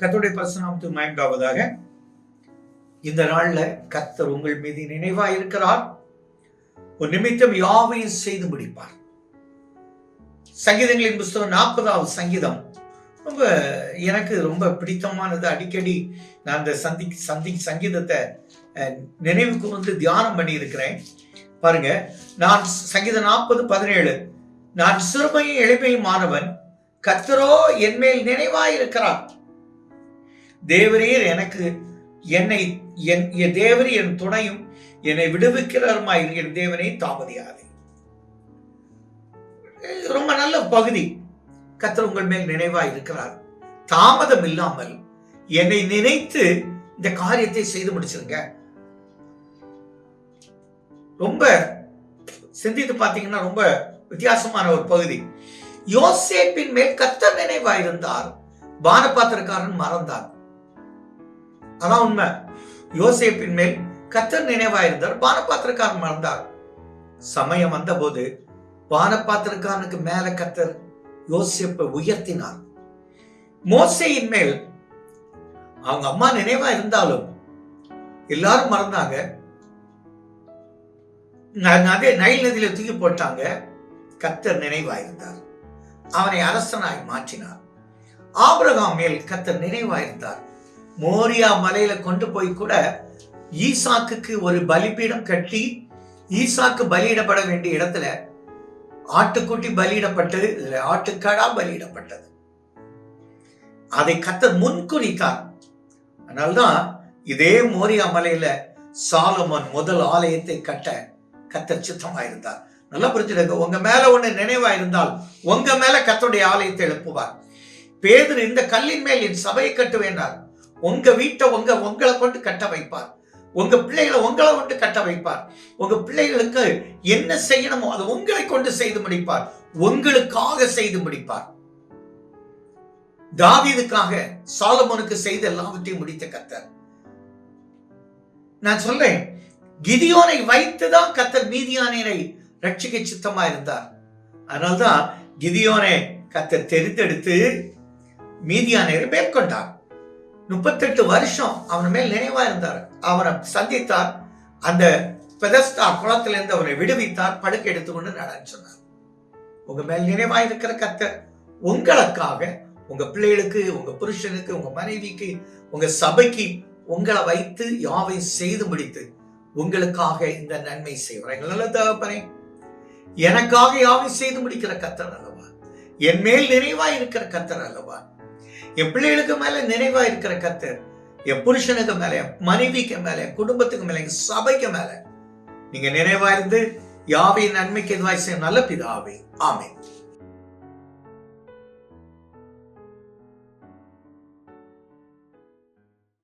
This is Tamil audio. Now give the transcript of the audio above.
கர்த்தருடைய பரிசுநாமத்து மயங்காவதாக இந்த நாள்ல கத்தர் உங்கள் மீது நினைவா இருக்கிறார். ஒரு நிமித்தம் யாவையும் செய்து முடிப்பார். சங்கீதங்களின் புஸ்தகம் நாற்பதாவது சங்கீதம். ரொம்ப எனக்கு ரொம்ப பிடித்தமானது. அடிக்கடி நான் அந்த சந்தி சந்தி சங்கீதத்தை நினைவுக்கு வந்து தியானம் பண்ணி இருக்கிறேன் பாருங்க நான் சங்கீதம் நாற்பது பதினேழு. நான் சிறுமையும் எளிமையுமானவன் கத்தரோ என் மேல் நினைவாயிருக்கிறார் தேவரீர் எனக்கு என்னை என் என் தேவரி என் துணையும் என்னை விடுவிக்கிறருமாய். என் தேவனை தாமதியாதே. ரொம்ப நல்ல பகுதி. கத்தர் உங்கள் மேல் நினைவா இருக்கிறார். தாமதம் இல்லாமல் என்னை நினைத்து இந்த காரியத்தை செய்து முடிச்சிருங்க. ரொம்ப சிந்தித்து பார்த்தீங்கன்னா ரொம்ப வித்தியாசமான ஒரு பகுதி. யோசேப்பின் மேல் கத்தர் நினைவாயிருந்தார். பானபாத்திரக்காரன் மறந்தார். அதான் உண்மை. யோசேப்பின் மேல் கத்தர் நினைவாயிருந்தார் பானபாத்திரக்காரன் மறந்தார். சமயம் வந்தபோது பானபாத்திரக்காரனுக்கு மேல கத்தர் யோசிப்பை உயர்த்தினார். மோசையின் மேல் அவங்க அம்மா நினைவா இருந்தாலும் எல்லாரும் மறந்தாங்க. ந- அதே நைல் நதியில தூக்கி போட்டாங்க. கத்தர் நினைவாயிருந்தார். அவனை அரசனாய் மாற்றினார். ஆபிரகாம் மேல் கத்தர் நினைவாயிருந்தார். மோரியா மலையில கொண்டு போய் கூட ஈசாக்குக்கு ஒரு பலிபீடம் கட்டி ஈசாக்கு பலியிடப்பட வேண்டிய இடத்துல ஆட்டுக்குட்டி பலியிடப்பட்டது இதுல ஆட்டுக்காடா பலியிடப்பட்டது. அதை கத்த முன்குறித்தார். அதனால்தான் இதே மோரியா மலையில சாலமன் முதல் ஆலயத்தை கட்ட கத்தர் சித்தமாயிருந்தார். நல்லா புரிஞ்சுடுங்க உங்க மேல ஒண்ணு நினைவா இருந்தால் உங்க மேல கத்தோடைய ஆலயத்தை எழுப்புவார். பேதர் இந்த கல்லின் மேல் என் சபையை கட்டுவேனார் உங்க வீட்டை உங்க உங்களை கொண்டு கட்ட வைப்பார். உங்க பிள்ளைகளை உங்களை கொண்டு கட்ட வைப்பார். உங்க பிள்ளைகளுக்கு என்ன செய்யணுமோ அதை உங்களை கொண்டு செய்து முடிப்பார். உங்களுக்காக செய்து முடிப்பார். தாவீதுக்காக சாலமோனுக்கு செய்த எல்லாவற்றையும் முடித்த கத்தர் நான் சொல்றேன் கிதியோனை வைத்துதான் கத்தர் மீதியானியரை ரட்சிக்க சித்தமா இருந்தார். அதனால்தான் கிதியோனை கத்தர் தெரிந்தெடுத்து மீதியானியரை மேற்கொண்டார். முப்பத்தெட்டு வருஷம் அவன் மேல் நினைவா இருந்தார். அவனை சந்தித்தார். அந்த பெதஸ்தா குளத்திலிருந்து அவனை விடுவித்தார். படுக்கை எடுத்துக்கொண்டு நடன்னு சொன்னார். உங்க மேல் நினைவா இருக்கிற கத்தர் உங்களுக்காக உங்க பிள்ளைகளுக்கு உங்க புருஷனுக்கு உங்க மனைவிக்கு உங்க சபைக்கு உங்களை வைத்து யாவை செய்து முடித்து உங்களுக்காக இந்த நன்மை செய்வார். நல்ல தகப்பனே எனக்காக யாவை செய்து முடிக்கிற கத்தர் அல்லவா? என் மேல் நிறைவா இருக்கிற கத்தர் அல்லவா? என் பிள்ளைகளுக்கு மேல நினைவா இருக்கிற கத்தர் என் புருஷனுக்கு மேல என் மனைவிக்கு மேல என் குடும்பத்துக்கு மேலே என் சபைக்கு மேல. நீங்க நினைவா இருந்து யாவையின் நன்மைக்கு எதுவாய் செய்யும் நல்ல பிதாவே. ஆமை